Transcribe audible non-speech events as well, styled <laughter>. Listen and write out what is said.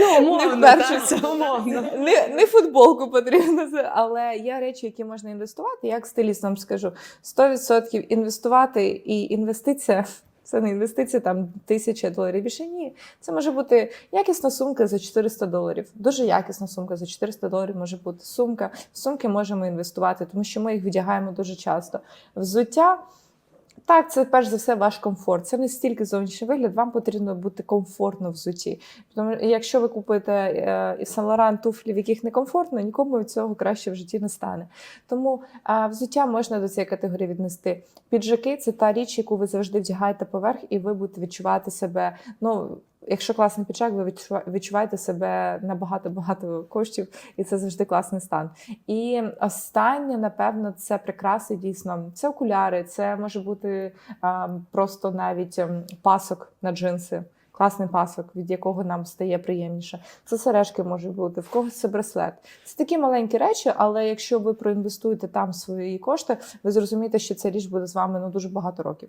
Ну, умовно, не вперше так, умовно. Не, не футболку потрібно, але є речі, які можна інвестувати. Як стиліст вам скажу, 100% інвестувати і інвестиція. <laughs> Це не інвестиція, там тисяча доларів. Більше ні. Це може бути якісна сумка за 400 доларів. Дуже якісна сумка за 400 доларів може бути сумка. В сумки можемо інвестувати, тому що ми їх вдягаємо дуже часто. Взуття. Так, це перш за все ваш комфорт. Це не стільки зовнішній вигляд, вам потрібно бути комфортно в взутті. Тому якщо ви купуєте е, Saint Laurent туфлі, в яких некомфортно, нікому від цього краще в житті не стане. Тому е, взуття можна до цієї категорії віднести. Піджаки це та річ, яку ви завжди вдягаєте поверх, і ви будете відчувати себе. Ну, якщо класний піджак, ви відчува- відчуваєте себе на багато-багато коштів, і це завжди класний стан. І останнє, напевно, це прикраси дійсно. Це окуляри, це може бути а, просто навіть ем, пасок на джинси. Класний пасок, від якого нам стає приємніше. Це сережки може бути, в когось це браслет. Це такі маленькі речі, але якщо ви проінвестуєте там свої кошти, ви зрозумієте, що ця річ буде з вами ну дуже багато років.